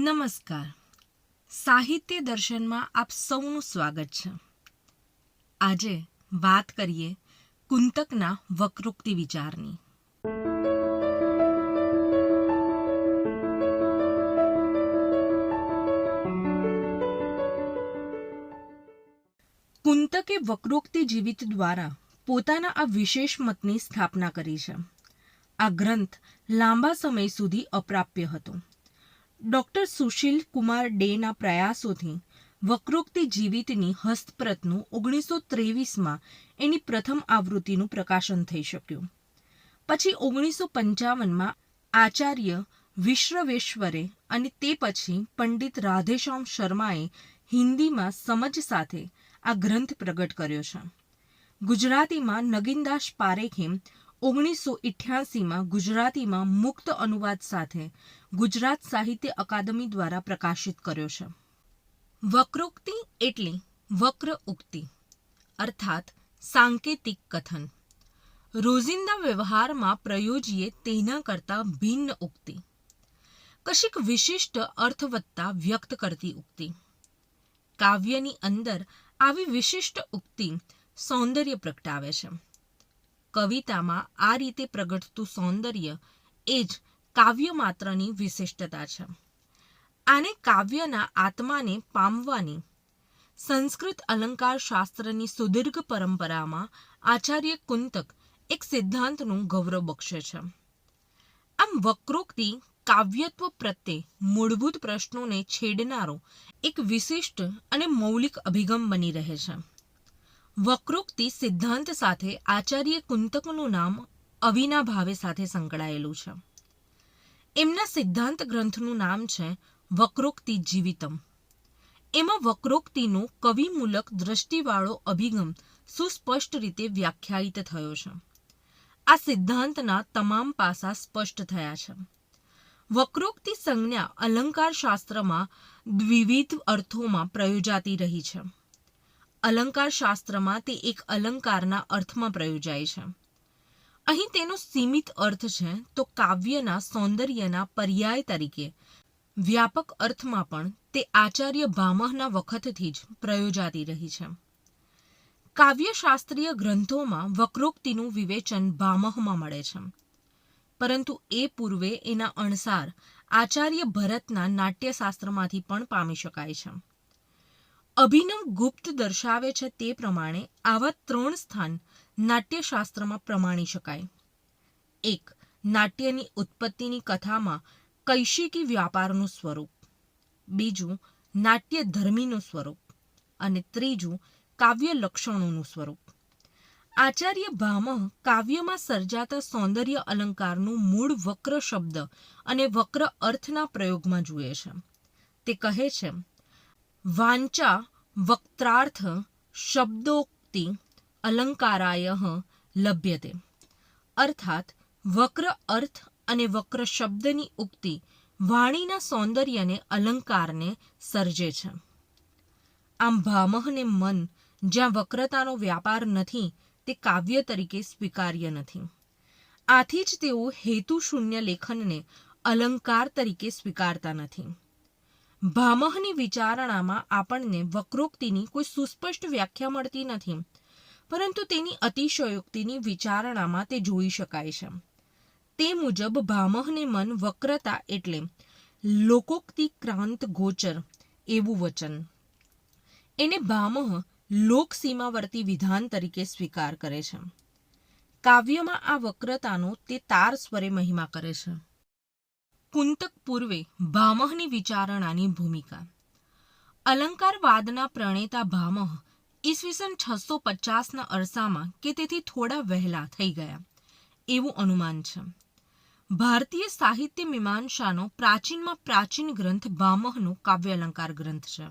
નમસ્કાર. સાહિત્ય દર્શનમાં આપ સૌનું સ્વાગત છે. આજે વાત કરીએ કુંતકના વક્રોક્તિ વિચારની. કુંતકે વક્રોક્તિ જીવિત દ્વારા પોતાના આ વિશેષ મતની સ્થાપના કરી છે. આ ગ્રંથ લાંબા સમય સુધી અપ્રાપ્ય હતો. ડોક્ટર સુશીલ કુમાર ડેના પ્રયાસોથી વક્રોક્તિ જીવિતની હસ્તપ્રતનું ઓગણીસો ત્રેવીસમાં એની પ્રથમ આવૃત્તિનું પ્રકાશન થઈ શક્યું. પછી ઓગણીસો પંચાવનમાં આચાર્ય વિશ્વવેશ્વરે અને તે પછી પંડિત રાધેશ્યામ શર્માએ હિન્દીમાં સમજ સાથે આ ગ્રંથ પ્રગટ કર્યો છે. ગુજરાતીમાં નગીનદાસ પારેખે ઓગણીસો ઇઠ્યાસીમાં ગુજરાતીમાં મુક્ત અનુવાદ સાથે ગુજરાત સાહિત્ય અકાદમી દ્વારા પ્રકાશિત કર્યો છે. વક્રોક્તિ એટલે વક્ર ઉક્તિ, અર્થાત સાંકેતિક કથન. રોજિંદા વ્યવહારમાં પ્રયોજીએ તેના કરતાં ભિન્ન ઉક્તિ. કશીક વિશિષ્ટ અર્થવત્તા વ્યક્ત કરતી ઉક્તિ. કાવ્યની અંદર આવી વિશિષ્ટ ઉક્તિ સૌંદર્ય પ્રગટાવે છે. કવિતામાં આ રીતે પ્રગટતું સૌંદર્ય એ જ કાવ્ય માત્રની વિશિષ્ટતા છે. આને કાવ્યના આત્માને પામવાની સંસ્કૃત અલંકાર શાસ્ત્રની સુદીર્ઘ પરંપરામાં આચાર્ય કુંતક એક સિદ્ધાંતનું ગૌરવ બક્ષે છે. આમ વક્રોક્તિ કાવ્યત્વ પ્રત્યે મૂળભૂત પ્રશ્નોને છેડનારો એક વિશિષ્ટ અને મૌલિક અભિગમ બની રહે છે. વક્રોક્તિ સિદ્ધાંત સાથે આચાર્ય કુંતકનું નામ અવિના ભાવે સાથે સંકળાયેલું છે. એમના સિદ્ધાંત ગ્રંથનું નામ છે વક્રોક્તિ જીવિતમ. એમાં વક્રોક્તિનો કવિમૂલક દ્રષ્ટિવાળો અભિગમ સુસ્પષ્ટ રીતે વ્યાખ્યાયિત થયો છે. આ સિદ્ધાંતના તમામ પાસા સ્પષ્ટ થયા છે. વક્રોક્તિ સંજ્ઞા અલંકાર શાસ્ત્રમાં દ્વિવિધ અર્થોમાં પ્રયોજાતી રહી છે. અલંકાર શાસ્ત્રમાં તે એક અલંકારના અર્થમાં પ્રયોજાય છે. અહીં તેનો સીમિત અર્થ છે તો કાવ્યના સૌંદર્યના પર્યાય તરીકે. વ્યાપક અર્થમાં પણ તે આચાર્ય ભામહના વખતથી જ પ્રયોજાતી રહી છે. કાવ્યશાસ્ત્રીય ગ્રંથોમાં વક્રોક્તિનું વિવેચન ભામહમાં મળે છે. પરંતુ એ પૂર્વે એના અણસાર આચાર્ય ભરતના નાટ્યશાસ્ત્રમાંથી પણ પામી શકાય છે. અભિનવ ગુપ્ત દર્શાવે છે તે પ્રમાણે આવા ત્રણ સ્થાન નાટ્યશાસ્ત્રમાં પ્રમાણી શકાય. એક, નાટ્યની ઉત્પત્તિની કથામાં કૈશિકી વ્યાપારનું સ્વરૂપ. બીજું નાટ્ય ધર્મીનું સ્વરૂપ. અને ત્રીજું, કાવ્ય લક્ષણોનું સ્વરૂપ. આચાર્ય ભામહ કાવ્યમાં સર્જાતા સૌંદર્ય અલંકારનું મૂળ વક્ર શબ્દ અને વક્ર અર્થના પ્રયોગમાં જુએ છે. તે કહે છે વાંચા વક્ત્રાર્થ શબ્દોક્તિ અલંકારાય લભ્યતે અર્થાત વક્ર અર્થ અને વક્ર શબ્દની ઉક્તિ વાણીના સૌંદર્યને અલંકારને સર્જે છે આમ ભામહને મન જ્યાં વક્રતાનો વ્યાપાર નથી તે કાવ્ય તરીકે સ્વીકાર્ય નથી આથી જ તેઓ હેતુ શૂન્ય લેખનને અલંકાર તરીકે સ્વીકારતા નથી ભામહની વિચારણામાં આપણને વક્રોક્તિની કોઈ સુસ્પષ્ટ વ્યાખ્યા મળતી નથી, પરંતુ તેની અતિશયોક્તિની વિચારણામાં તે જોઈ શકાય છે. તે મુજબ ભામહને મન વક્રતા એટલે લોકોક્તિ ક્રાંત ગોચર, એવું વચન. એને ભામહ લોકસીમાવર્તી વિધાન તરીકે સ્વીકાર કરે છે. કાવ્યમાં આ વક્રતાનો તે તાર સ્વરે મહિમા કરે છે. કુંતક પૂર્વે ભામહની વિચારણાની ભૂમિકા. અલંકારવાદના પ્રણેતા ભામહ ઈસવીસન છસો પચાસના અરસામાં કે તેથી થોડા વહેલા થઈ ગયા. એવું અનુમાન છે. ભારતીય સાહિત્ય મીમાંસાનો પ્રાચીનમાં પ્રાચીન ગ્રંથ ભામહનો કાવ્ય અલંકાર ગ્રંથ છે.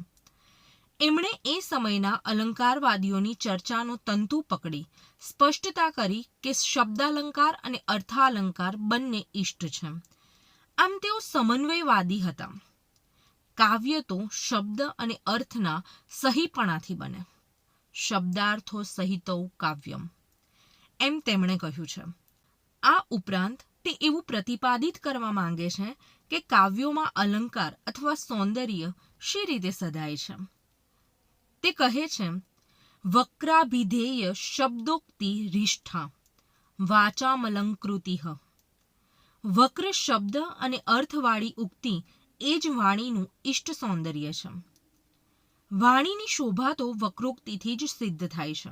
એમણે એ સમયના અલંકારવાદીઓની ચર્ચાનો તંતુ પકડી, સ્પષ્ટતા કરી કે શબ્દાલંકાર અને અર્થાલંકાર બંને ઇષ્ટ છે. આમ તેઓ સમન્વયવાદી હતા. કાવ્ય તો શબ્દ અને અર્થના સહીપણાથી બને. શબ્દાર્થો સહિતૌ કાવ્યમ. એમ તેમણે કહ્યું છે. આ ઉપરાંત તે એવું પ્રતિપાદિત કરવા માંગે છે કે કાવ્યોમાં અલંકાર અથવા સૌંદર્ય શી રીતે સદાય છે? તે કહે છે, વક્રાભિધેય શબ્દોક્તિ રિષ્ઠા વાચામલંકૃતિ વક્ર શબ્દ અને અર્થવાળી ઉક્તિ એ જ વાણીનું ઇષ્ટ સૌંદર્ય છે. વાણીની શોભા તો વક્રોક્તિથી જ સિદ્ધ થાય છે.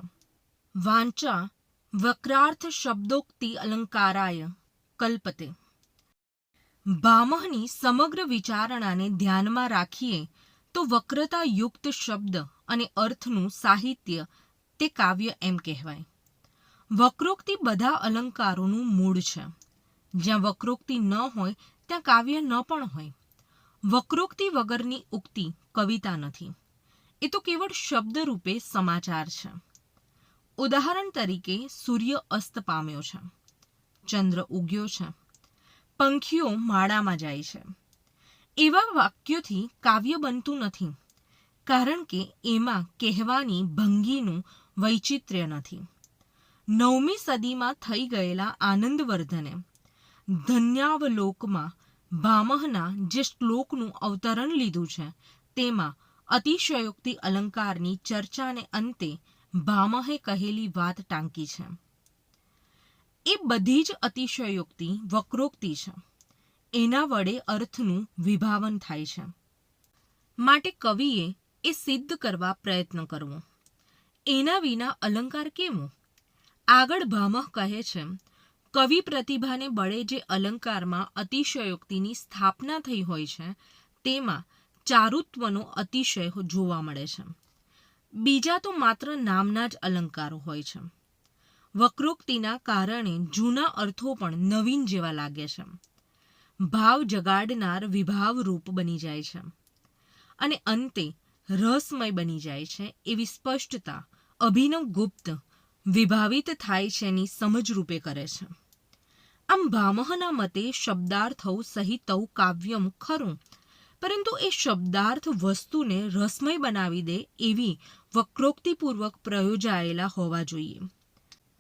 વાંચા વક્રાર્થ શબ્દોક્તિ અલંકારાય કલ્પતે. ભામહની સમગ્ર વિચારણાને ધ્યાનમાં રાખીએ તો વક્રતાયુક્ત શબ્દ અને અર્થનું સાહિત્ય તે કાવ્ય એમ કહેવાય. વક્રોક્તિ બધા અલંકારોનું મૂળ છે. જ્યાં વક્રોક્તિ ન હોય, ત્યાં કાવ્ય ન પણ હોય. વક્રોક્તિ વગરની ઉક્તિ કવિતા નથી. એ તો કેવળ શબ્દ રૂપે સમાચાર છે. ઉદાહરણ તરીકે, સૂર્ય અસ્ત પામ્યો છે. ચંદ્ર ઉગ્યો છે. પંખીઓ માળામાં જાય છે. એવા વાક્યોથી કાવ્ય બનતું નથી, કારણ કે એમાં કહેવાની ભંગીનું વૈચિત્ર્ય નથી. નવમી સદીમાં થઈ ગયેલા આનંદવર્ધને ધન્યાવલોકમાં ભામહના જે શ્લોકનું અવતરણ લીધું છે, તેમાં અતિશયોક્તિ અલંકારની ચર્ચાને અંતે ભામહે કહેલી વાત ટાંકી છે. એ બધી જ અતિશયોક્તિ વક્રોક્તિ છે. એના વડે અર્થનું વિભાવન થાય છે. માટે કવિએ એ સિદ્ધ કરવા પ્રયત્ન કરવો. એના વિના અલંકાર કેવો? આગળ ભામહ કહે છે કવિ પ્રતિભાને બળે જે અલંકારમાં અતિશયોક્તિની સ્થાપના થઈ હોય છે, તેમાં ચારુત્વનો અતિશય જોવા મળે છે. બીજા તો માત્ર નામના જ અલંકારો હોય છે. વક્રોક્તિના કારણે જૂના અર્થો પણ નવીન જેવા લાગે છે. ભાવ જગાડનાર વિભાવ રૂપ બની જાય છે. અને અંતે રસમય બની જાય છે એવી સ્પષ્ટતા અભિનવ ગુપ્ત વિભાવિત થાય છે એની સમજ રૂપે કરે છે. આમ ભામહના મતે શબ્દાર્થૌ સહિતૌ કાવ્યમ ખરું. પરંતુ એ શબ્દાર્થ વસ્તુને રસમય બનાવી દે એવી વક્રોક્તિપૂર્વક પ્રયોજાયેલા હોવા જોઈએ.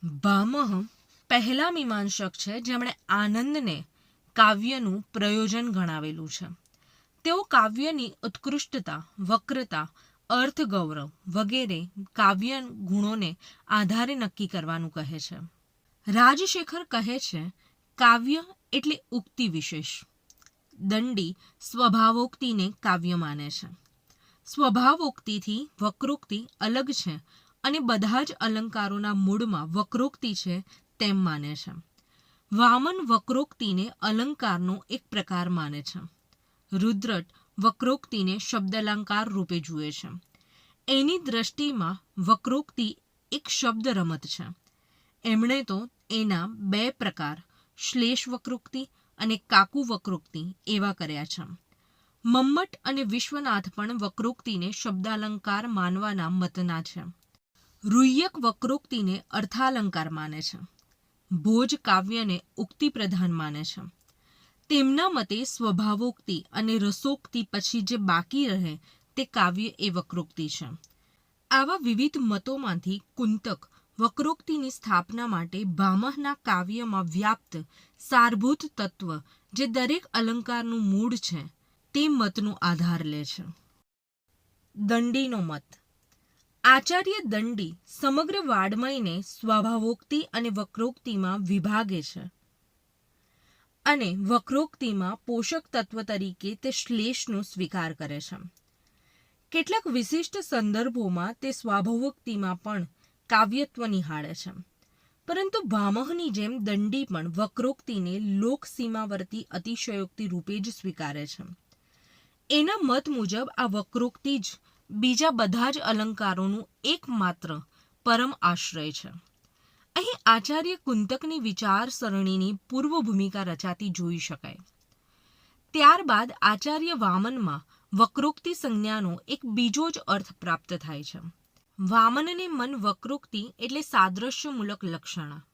ભામહ પહેલા મીમાંસક છે, જેમણે આનંદને કાવ્યનું પ્રયોજન ગણાવેલું છે. તેઓ કાવ્યની ઉત્કૃષ્ટતા, વક્રતા, અર્થગૌરવ વગેરે કાવ્ય ગુણોને આધારે નક્કી કરવાનું કહે છે. રાજશેખર કહે છે કાવ્ય એટલે ઉક્તિ વિશેષ. દંડી સ્વભાવોક્તિને કાવ્ય માને છે. સ્વભાવોક્તિથી વક્રોક્તિ અલગ છે અને બધા જ અલંકારોના મૂળમાં વક્રોક્તિ છે તેમ માને છે. વામન વક્રોક્તિને અલંકારનો એક પ્રકાર માને છે. રુદ્રટ વક્રોક્તિને શબ્દાલંકાર રૂપે જુએ છે. એની દ્રષ્ટિમાં વક્રોક્તિ એક શબ્દ રમત છે. એમણે તો એના બે પ્રકાર શ્લેષ વક્રોક્તિ અને કાકુ વક્રોક્તિ એવા કર્યા છે. મમ્મટ અને વિશ્વનાથ પણ વક્રોક્તિને શબ્દાલંકાર માનવાના મતના છે. રૂયક વક્રોક્તિને અર્થાલંકાર માને છે. ભોજ કાવ્યને ઉક્તિ પ્રધાન માને છે. તેમના મતે સ્વભાવોક્તિ અને રસોક્તિ પછી જે બાકી રહે તે કાવ્ય એ વક્રોક્તિ છે. આવા વિવિધ મતોમાંથી કુંતક વક્રોક્તિની સ્થાપના માટે ભામહના કાવ્યમાં વ્યાપ્ત સારભૂત તત્વ જે દરેક અલંકારનું મૂળ છે, તે મતનો આધાર લે છે. દંડીનો મત. આચાર્ય દંડી સમગ્ર વાડમયને સ્વભાવોક્તિ અને વક્રોક્તિમાં વિભાગે છે અને વક્રોક્તિમાં પોષક તત્વ તરીકે તે શ્લેષનો સ્વીકાર કરે છે. કેટલાક વિશિષ્ટ સંદર્ભોમાં તે સ્વાભાવોક્તિમાં પણ કાવ્યત્વ નિહાળે છે. પરંતુ ભામહની જેમ દંડી પણ વક્રોક્તિને લોકસીમાવર્તી અતિશયોક્તિ રૂપે જ સ્વીકારે છે. એના મત મુજબ આ વક્રોક્તિ જ બીજા બધા જ અલંકારોનું એકમાત્ર પરમ આશ્રય છે. અહીં આચાર્ય કુંતકની વિચારસરણીની પૂર્વ ભૂમિકા રચાતી જોઈ શકાય. ત્યારબાદ આચાર્ય વામનમાં વક્રોક્તિ સંજ્ઞાનો એક બીજો જ અર્થ પ્રાપ્ત થાય છે. વામનને મન વક્રોક્તિ એટલે સાદ્રશ્યમૂલક લક્ષણા.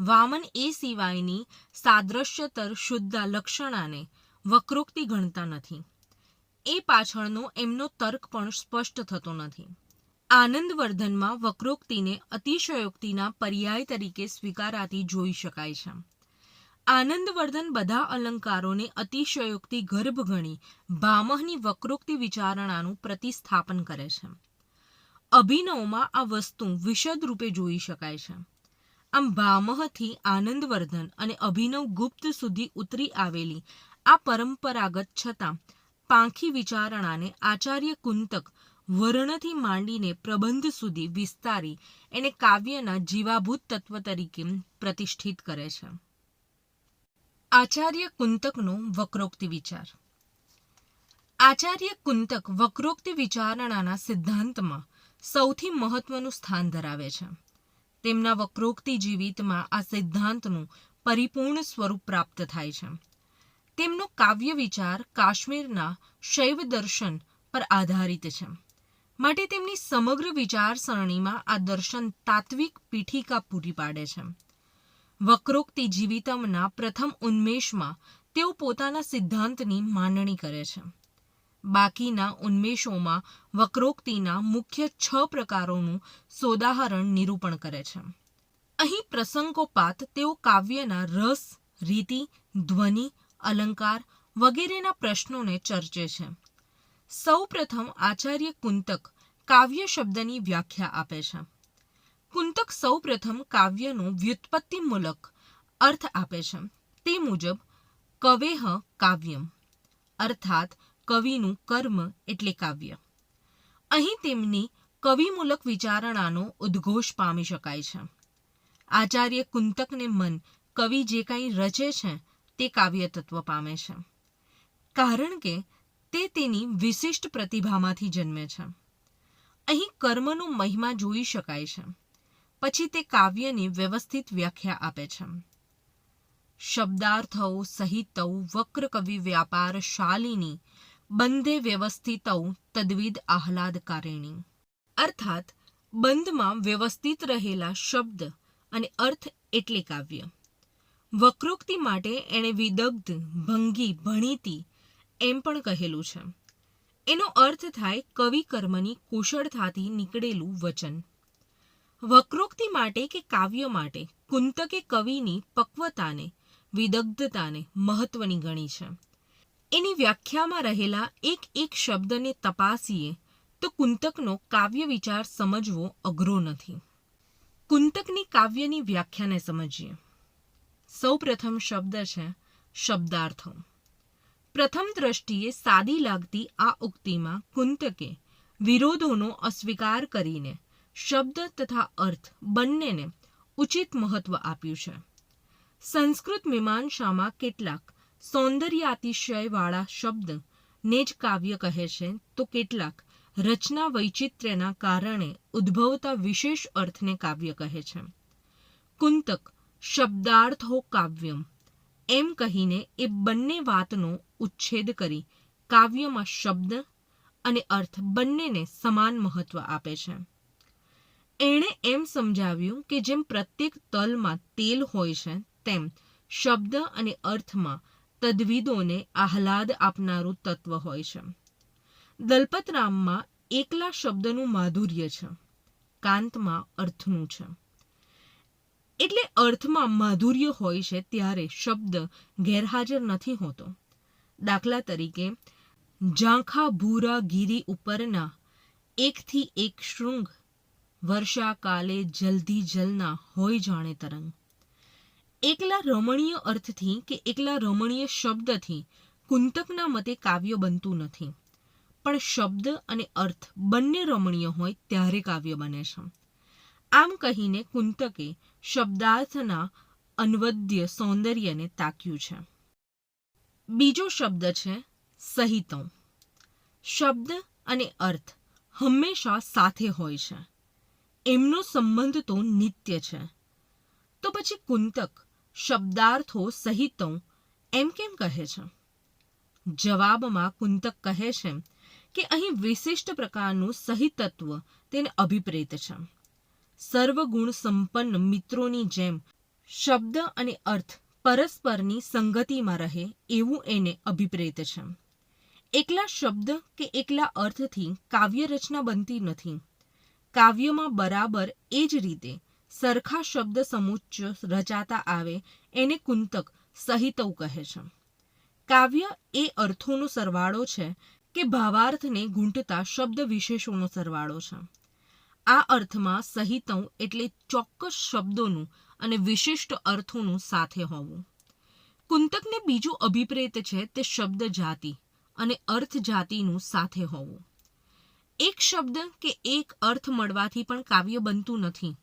વામન એ સિવાયની સાદ્રશ્યતર શુદ્ધ લક્ષણાને વક્રોક્તિ ગણતા નથી. એ પાછળનો એમનો તર્ક પણ સ્પષ્ટ થતો નથી. આનંદવર્ધનમાં વક્રોક્તિને અતિશયોક્તિના પર્યાય તરીકે સ્વીકારાતી જોઈ શકાય છે. આનંદવર્ધન બધા અલંકારોને અતિશયોક્તિ ગર્ભ ગણી ભામહની વક્રોક્તિ વિચારણાનું પ્રતિસ્થાપન કરે છે. અભિનવમાં આ વસ્તુ વિશદ રૂપે જોઈ શકાય છે. આમ ભામહથી આનંદવર્ધન અને અભિનવ ગુપ્ત સુધી ઉતરી આવેલી આ પરંપરાગત છતાં પાંખી વિચારણાને આચાર્ય કુંતક વર્ણથી માંડીને પ્રબંધ સુધી વિસ્તારી એને કાવ્યના જીવાભૂત તત્વ તરીકે પ્રતિષ્ઠિત કરે છે. આચાર્ય કુંતકનો વક્રોક્તિ વિચાર. આચાર્ય કુંતક વક્રોક્તિ વિચારણાના સિદ્ધાંતમાં સૌથી મહત્વનું સ્થાન ધરાવે છે. તેમના વક્રોક્તિ જીવિતમાં આ સિદ્ધાંતનું પરિપૂર્ણ સ્વરૂપ પ્રાપ્ત થાય છે. તેમનો કાવ્ય વિચાર કાશ્મીરના શૈવ દર્શન પર આધારિત છે. માટે તેમની સમગ્ર વિચારસરણીમાં આ દર્શન તાત્વિક પીઠિકા પૂરી પાડે છે. વક્રોક્તિ જીવિતમના પ્રથમ ઉન્મેષમાં તેઓ પોતાના સિદ્ધાંતની માંડણી કરે છે. બાકીના ઉન્મેષોમાં વક્રોક્તિના મુખ્ય છ પ્રકારોનું સોદાહરણ નિરૂપણ કરે છે. અહીં પ્રસંગોપાત તેઓ કાવ્યના રસ, રીતિ, ધ્વનિ, અલંકાર વગેરેના પ્રશ્નોને ચર્ચે છે. સૌ પ્રથમ આચાર્ય કુંતક કાવ્ય શબ્દની વ્યાખ્યા આપે છે. કુંતક સૌ પ્રથમ કાવ્યનો વ્યુત્પત્તિમૂલક અર્થ આપે છે. તે મુજબ, કવેહ કાવ્યમ. અર્થાત કવિનું કર્મ એટલે કાવ્ય. અહીં તેમની કવિમૂલક વિચારણાનો ઉદ્ઘોષ પામી શકાય છે. આચાર્ય કુંતકને મન કવિ જે કાંઈ રચે છે તે કાવ્ય તત્વ પામે છે. કારણ કે તે તેની વિશિષ્ટ પ્રતિભામાંથી જન્મે છે. અહીં કર્મનો મહિમા જોઈ શકાય છે. પછી તે કાવ્યની વ્યવસ્થિત વ્યાખ્યા આપે છે. શબ્દાર્થૌ સહિતૌ વક્ર કવિ વ્યાપાર શાલિની બંધે વ્યવસ્થિતૌ તદ્વિદ આહલાદકારિણી. અર્થાત, બંધમાં વ્યવસ્થિત રહેલા શબ્દ અને અર્થ એટલે કાવ્ય. વક્રોક્તિ માટે એણે વિદગ્ધ, ભંગી, ભણીતી એમ પણ કહેલું છે. એનો અર્થ થાય કવિ કર્મની કુશળતાથી નીકળેલું વચન. વક્રોક્તિ માટે કે કાવ્ય માટે કુંતકે કવિની પક્વતાને, વિદગ્ધતાને મહત્વની ગણી છે. એની વ્યાખ્યામાં રહેલા એક એક શબ્દને તપાસીએ, તો કુંતકનો કાવ્ય વિચાર સમજવો અઘરો નથી. કુંતકની કાવ્યની વ્યાખ્યાને સમજીએ. સૌ પ્રથમ શબ્દ છે શબ્દાર્થો પ્રથમ દ્રષ્ટિએ સાદી લાગતી આ ઉક્તિમાં કુંતકે વિરોધોનો અસ્વીકાર કરીને શબ્દ તથા અર્થ બંનેને ઉચિત મહત્વ આપ્યું છે. સંસ્કૃત મીમાંસામાં કેટલાક સૌંદર્યાતિશયવાળા શબ્દ ને જ કાવ્ય કહે છે. તો કેટલાક રચના વૈચિત્ર્યના કારણે ઉદ્ભવતા વિશેષ અર્થને કાવ્ય કહે છે. કુંતક શબ્દાર્થો કાવ્યમ. એમ કહીને એ બંને વાતનો ઉચ્છેદ કરી કાવ્યમાં શબ્દ અને અર્થ બંનેને સમાન મહત્વ આપે છે. એણે એમ સમજાવ્યું કે જેમ પ્રત્યેક તલમાં તેલ હોય છે, તેમ શબ્દ અને અર્થમાં તદ્વિદોને આહલાદ આપનારું તત્વ હોય છે. દલપતરામમાં એકલા શબ્દનું માધુર્ય છે. કાંતમાં અર્થનું છે. એટલે અર્થમાં માધુર્ય હોય છે ત્યારે શબ્દ ગેરહાજર નથી હોતો. દાખલા તરીકે ઝાંખા ભૂરા ગીરી ઉપરના એકથી એક શૃંગ વર્ષા કાલે જલ્દી જલના હોય જાણે તરંગ. એકલા રમણીય અર્થથી કે એકલા રમણીય શબ્દથી કુંતકના મતે કાવ્ય બનતું નથી. પણ શબ્દ અને અર્થ બંને રમણીય હોય ત્યારે કાવ્ય બને છે. આમ કહીને કુંતકે શબ્દાર્થના અનવદ્ય સૌંદર્યને તાક્યું છે. બીજો શબ્દ છે સહિતો શબ્દ અને અર્થ હંમેશા સાથે હોય છે. એમનો સંબંધ તો નિત્ય છે. તો પછી કુંતક શબ્દાર્થો સહિતો એમ કેમ કહે છે? જવાબમાં કુંતક કહે છે કે અહીં વિશિષ્ટ પ્રકારનું સહિતત્વ તેને અભિપ્રેત છે. સર્વગુણ સંપન્ન મિત્રોની જેમ શબ્દ અને અર્થ પરસ્પરની સંગતિમાં રહે એવું એને અભિપ્રેત છે. એકલા શબ્દ કે એકલા અર્થથી કાવ્ય રચના બનતી નથી. કાવ્યમાં બરાબર એ જ રીતે સરખા શબ્દ સમુચ્ચ રચાતા આવે એને કુંતક સહિતવ કહે છે. કાવ્ય એ અર્થોનો સરવાળો છે કે ભાવાર્થને ઘૂંટતા શબ્દ વિશેષોનો સરવાળો છે. આ અર્થમાં સહિતવ એટલે ચોક્કસ શબ્દોનું અને વિશિષ્ટ અર્થોનું સાથે હોવું. કુંતકને બીજું અભિપ્રેત છે તે શબ્દ જાતિ અને અર્થ જાતિનું સાથે હોવું. એક શબ્દ કે એક અર્થ મળવાથી પણ કાવ્ય બનતું નથી.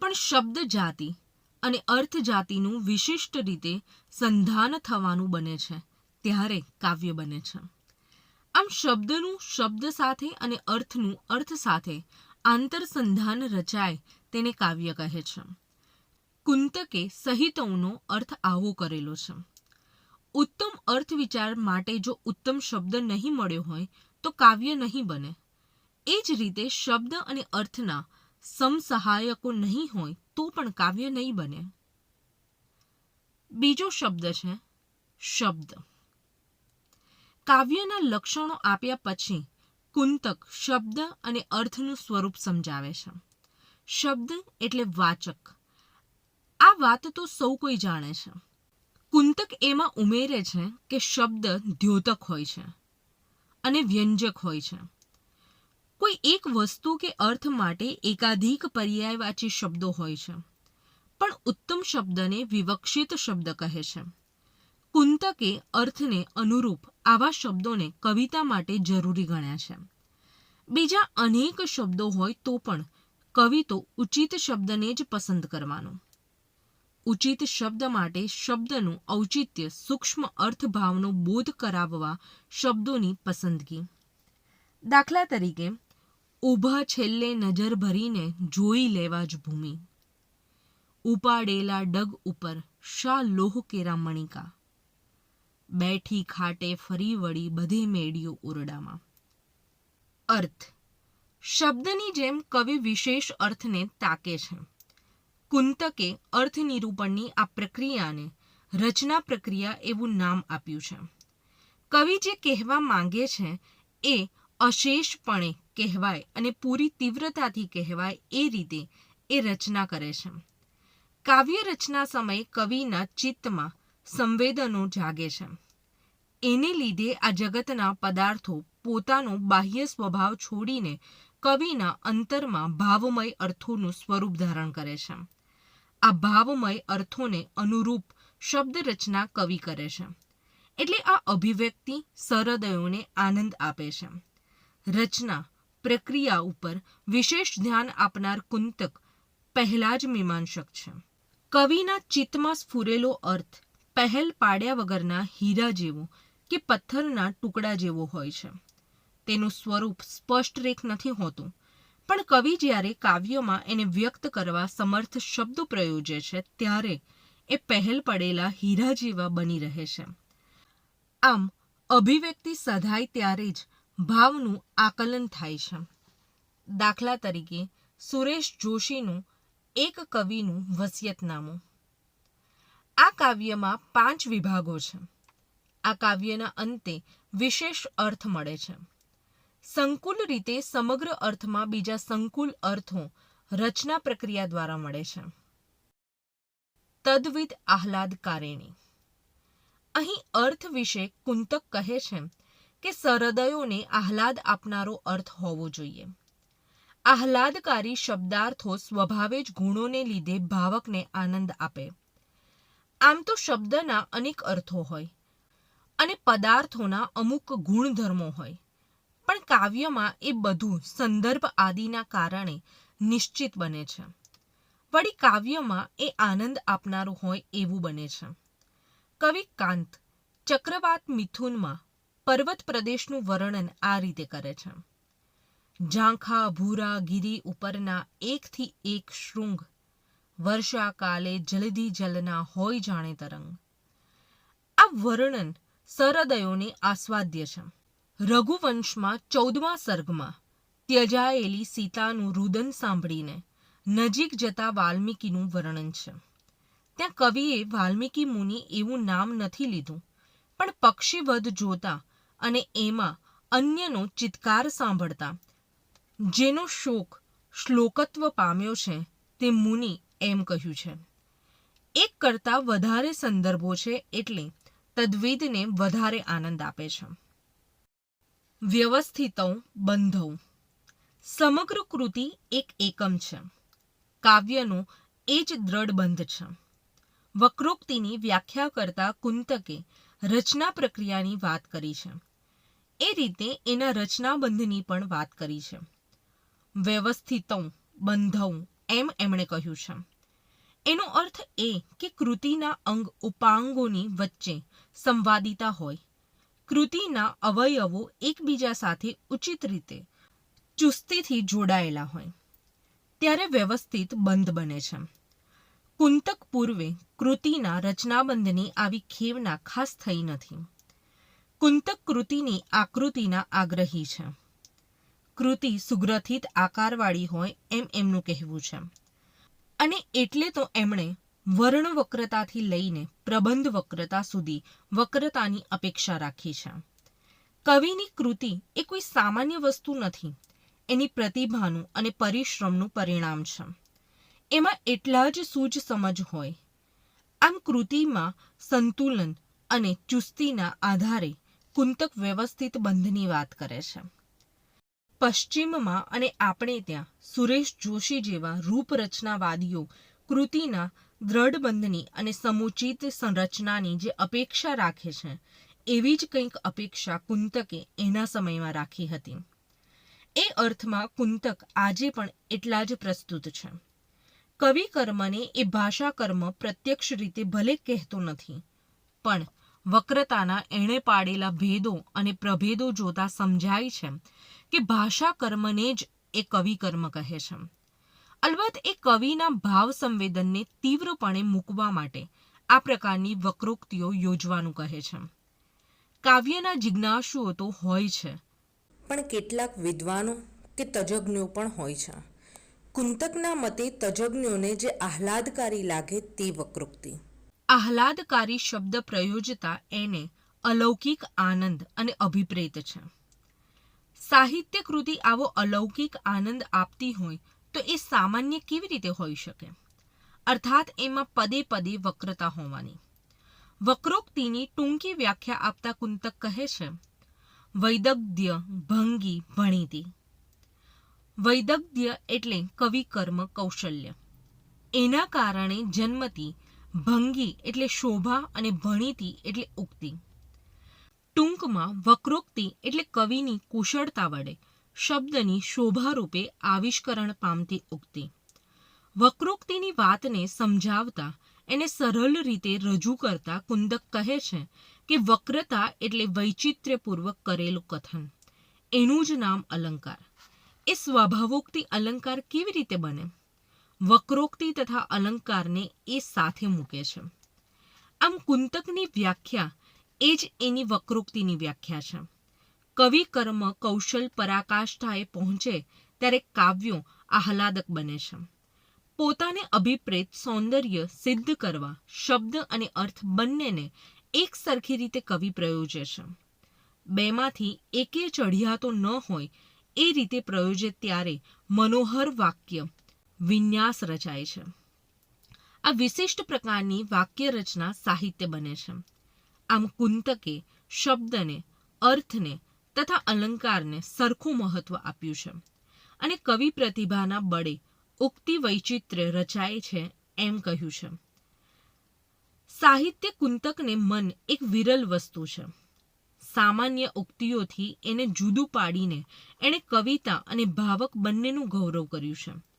પણ શબ્દ જાતિ અને અર્થ જાતિનું વિશિષ્ટ રીતે સંધાન થવાનું બને છે, ત્યારે કાવ્ય બને છે. આમ શબ્દનું શબ્દ સાથે અને અર્થનું અર્થ સાથે આંતરસંધાન રચાય તેને કાવ્ય કહે છે. કુંતકે સહિતનો અર્થ આવો કરેલો છે. ઉત્તમ અર્થ વિચાર માટે જો ઉત્તમ શબ્દ નહીં મળ્યો હોય તો કાવ્ય નહીં બને. એ જ રીતે શબ્દ અને અર્થના સમસહાયકો નહીં હોય તો પણ કાવ્ય નહીં બને. બીજો શબ્દ છે શબ્દ. કાવ્યના લક્ષણો આપ્યા પછી કુંતક શબ્દ અને અર્થનું સ્વરૂપ સમજાવે છે. શબ્દ એટલે વાચક. આ વાત તો સૌ કોઈ જાણે છે. કુંતક એમાં ઉમેરે છે કે શબ્દ દ્યોતક હોય છે અને વ્યંજક હોય છે. કોઈ એક વસ્તુ કે અર્થ માટે એકાધિક પર્યાયવાચી શબ્દો હોય છે. પણ ઉત્તમ શબ્દને વિવક્ષિત શબ્દ કહે છે. કુંતકે અર્થને અનુરૂપ આવા શબ્દોને કવિતા માટે જરૂરી ગણ્યા છે. બીજા અનેક શબ્દો હોય તો પણ કવિ તો ઉચિત શબ્દને જ પસંદ કરવાનો. ઉચિત શબ્દ માટે શબ્દનું ઔચિત્ય સૂક્ષ્મ અર્થભાવનો બોધ કરાવવા શબ્દોની પસંદગી. દાખલા તરીકે ઊભા છેલ્લે નજર ભરીને જોઈ લેવા જ ભૂમિ. ઉપાડેલા ડગ ઉપર શા લોહ કેરા મણિકા? બેઠી ખાટે ફરી વળી બધે મેળ્યો ઓરડામાં. અર્થ. શબ્દની જેમ કવિ વિશેષ અર્થને તાકે છે. કુંતકે અર્થ નિરૂપણની આ પ્રક્રિયાને રચના પ્રક્રિયા એવું નામ આપ્યું છે. કવિ જે કહેવા માંગે છે એ અશેષપણે કહેવાય અને પૂરી તીવ્રતાથી કહેવાય એ રીતે એ રચના કરે છે. કાવ્ય રચના સમયે કવિના ચિત્તમાં સંવેદનો જાગે છે. એને લીધે આ જગતના પદાર્થો પોતાનો બાહ્ય સ્વભાવ છોડીને કવિના અંતરમાં ભાવમય અર્થોનું સ્વરૂપ ધારણ કરે છે. આ ભાવમય અર્થોને અનુરૂપ શબ્દ રચના કવિ કરે છે. એટલે આ અભિવ્યક્તિ સરદયોને આનંદ આપે છે. રચના પ્રક્રિયા ઉપર વિશેષ ધ્યાન આપનાર કુંતક પહેલા જ મીમાંસક છે. કવિના ચિત્તમાં સ્ફુરેલો અર્થ પહેલ પાડ્યા વગરના હીરા જેવો કે પથ્થરના ટુકડા જેવો હોય છે. તેનું સ્વરૂપ સ્પષ્ટ રેખ નથી હોતું, પણ કવિ જ્યારે કાવ્યમાં એને વ્યક્ત કરવા સમર્થ શબ્દો પ્રયોજે છે ત્યારે એ પહેલ પડેલા હીરા જેવા બની રહે છે. આમ અભિવ્યક્તિ સધાય ત્યારે જ ભાવનું આકલન થાય છે. દાખલા તરીકે, સુરેશ જોશીનું એક કવિનું વસિયતનામું. આ કાવ્યમાં પાંચ વિભાગો છે. આ કાવ્યના અંતે વિશેષ અર્થ મળે છે. સંકુલ રીતે સમગ્ર અર્થમાં બીજા સંકુલ અર્થો રચના પ્રક્રિયા દ્વારા મળે છે. તદ્વિધ આહલાદકારિણી. અહીં અર્થ વિશે કુંતક કહે છે કે સરદયોને આહલાદ આપનારો અર્થ હોવો જોઈએ. આહલાદકારી શબ્દાર્થો સ્વભાવે જ ગુણોને લીધે ભાવકને આનંદ આપે. આમ તો શબ્દના અનેક અર્થો હોય અને પદાર્થોના અમુક ગુણધર્મો હોય. પણ કાવ્યમાં એ બધું સંદર્ભ આદિના કારણે નિશ્ચિત બને છે. વળી કાવ્યમાં એ આનંદ આપનારું હોય એવું બને છે. કવિ કાંત ચક્રવાત મિથુનમાં પર્વત પ્રદેશનું વર્ણન આ રીતે કરે છે. ઝાંખા, ભૂરા, ગિરી ઉપરના એકથી એક શૃંગ વર્ષાકાલે જલધી જલના હોય જાણે તરંગ. આ વર્ણન સરદયોને આસ્વાદ્ય છે. રઘુવંશમાં ચૌદમા સર્ગમાં ત્યજાયેલી સીતાનું રુદન સાંભળીને નજીક જતા વાલ્મીકીનું વર્ણન છે. ત્યાં કવિએ વાલ્મીકી મુનિ એવું નામ નથી લીધું, પણ પક્ષીવધ જોતા અને એમાં અન્યનો ચિત્કાર સાંભળતા. જેનો શોક શ્લોકત્વ પામ્યો છે તે મુનિ એમ કહ્યું છે. એક કરતાં વધારે સંદર્ભો છે એટલે તદ્વિદને વધારે આનંદ આપે છે. વ્યવસ્થિતૌ બંધૌ. સમગ્ર કૃતિ એક એકમ છે. કાવ્યનો એ જ દ્રઢ બંધ છે. વક્રોક્તિની વ્યાખ્યા કરતા કુંતકે રચના પ્રક્રિયાની વાત કરી છે. એ રીતે એના રચનાબંધની પણ વાત કરી છે. વ્યવસ્થિતૌ, બંધૌ એમ એમણે કહ્યું છે. એનો અર્થ એ કે કૃતિના અંગ ઉપાંગોની વચ્ચે સંવાદિતા હોય. કૃતિના અવયવો એકબીજા સાથે ઉચિત રીતે ચુસ્તીથી જોડાયેલા હોય. ત્યારે વ્યવસ્થિત બંધ બને છે. કુંતક પૂર્વે કૃતિના રચનાબંધની આવી ખેવના ખાસ થઈ નથી. કુંતક કૃતિની આકૃતિના આગ્રહી છે. કૃતિ સુગ્રથિત આકારવાળી હોય એમ એમનું કહેવું છે. અને એટલે તો એમણે વર્ણ વક્રતાથી લઈને પ્રબંધ વક્રતા સુધી વક્રતાની અપેક્ષા રાખી છે. કવિની કૃતિ એ કોઈ સામાન્ય વસ્તુ નથી. એની પ્રતિભાનું અને પરિશ્રમનું પરિણામ છે. એમાં એટલા જ સૂઝ સમજ હોય. આમ કૃતિમાં સંતુલન અને ચુસ્તીના આધારે કુંતક વ્યવસ્થિત બંધની વાત કરે છે. પશ્ચિમમાં અને આપણે ત્યાં સુરેશ જોશી જેવા રૂપરચનાવાદીઓ, કૃતિના દ્રઢ બંધની અને સમુચિત સંરચનાની જે અપેક્ષા રાખે છે, એવી જ કંઈક અપેક્ષા કુંતકે એના સમયમાં રાખી હતી. એ અર્થમાં કુંતક આજે પણ એટલા જ પ્રસ્તુત છે. કવિ કર્મને એ ભાષા કર્મ પ્રત્યક્ષ રીતે ભલે કહેતો નથી, પણ વક્રતાના એણે પાડેલા ભેદો અને પ્રભેદો જોતા સમજાય છે કે ભાષા કર્મને જ એ કવિ કર્મ કહે છે. અલબત્ત એ કવિના ભાવ સંવેદનને તીવ્રપણે મૂકવા માટે આ પ્રકારની વક્રોક્તિઓ યોજવાનું કહે છે. કાવ્યના જિજ્ઞાસુઓ તો હોય છે. પણ કેટલાક વિદ્વાનો કે તજજ્ઞો પણ હોય છે. કુંતકના મતે તજજ્ઞોને જે આહલાદકારી લાગે તે વક્રોક્તિ. આહલાદકારી શબ્દ પ્રયોજતા એને અલૌકિક આનંદ અને અભિપ્રેત છે. સાહિત્ય કૃતિ આવો અલૌકિક આનંદ આપતી હોય તો એ સામાન્ય કેવી રીતે હોઈ શકે? અર્થાત એમાં પદે પદે વક્રતા હોવાની. વક્રોક્તિની ટૂંકી વ્યાખ્યા આપતા કુંતક કહે છે, વૈદગ્ધ્ય ભંગી ભણીતી. વૈદગ્ધ્ય એટલે કવિ કર્મ કૌશલ્ય. એના કારણે જન્મતી ભંગી એટલે શોભા અને ભણીતી એટલે ઉક્તિ. ટૂંકમાં વક્રોક્તિ એટલે કવિની કુશળતા વડે, શબ્દની શોભારૂપે આવિષ્કરણ પામતી ઉક્તિ. વક્રોક્તિની વાતને સમજાવતા, એને સરળ રીતે રજૂ કરતા કુંદક કહે છે કે વક્રતા એટલે વૈચિત્ર્યપૂર્વક કરેલું કથન. એનું જ નામ અલંકાર. એ સ્વભાવોક્તિ અલંકાર કેવી રીતે બને? વક્રોક્તિ તથા અલંકારને એ સાથે મૂકે છે. આમ કુંતકની વ્યાખ્યા એ જ એની વક્રોક્તિની વ્યાખ્યા છે. કવિ કર્મ કૌશલ પરાકાષ્ઠાએ પહોંચે ત્યારે કાવ્યો આહલાદક બને છે. પોતાને અભિપ્રેત સૌંદર્ય સિદ્ધ કરવા, શબ્દ અને અર્થ બંનેને એક સરખી રીતે કવિ પ્રયોજે છે. બેમાંથી એકે ચઢિયાતો ન હોય એ રીતે પ્રયોજે ત્યારે મનોહર વાક્ય વિન્યાસ રચાય છે. આ વિશિષ્ટ પ્રકારની વાક્ય રચના સાહિત્ય બને છે. આમ કુંતકે શબ્દને, અર્થને તથા અલંકારને સરખું મહત્વ આપ્યું છે અને કવિ પ્રતિભાના બળે ઉક્તિ વૈચિત્ર્ય રચાય છે એમ કહ્યું છે. સાહિત્ય કુંતકને મન એક વિરલ વસ્તુ છે. સામાન્ય ઉક્તિઓથી એને જુદું પાડીને એણે કવિતા અને ભાવક બંનેનું ગૌરવ કર્યું છે.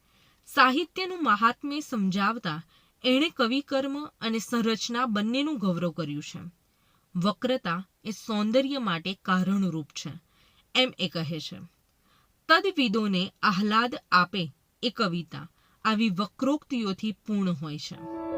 સાહિત્યનું મહાત્મ્ય સમજાવતા એણે કવિકર્મ અને સંરચના બંનેનું ગૌરવ કર્યું છે. વક્રતા એ સૌંદર્ય માટે કારણરૂપ છે, એમ એ કહે છે. તદવિદોને આહલાદ આપે એ કવિતા આવી વક્રોક્તિઓથી પૂર્ણ હોય છે.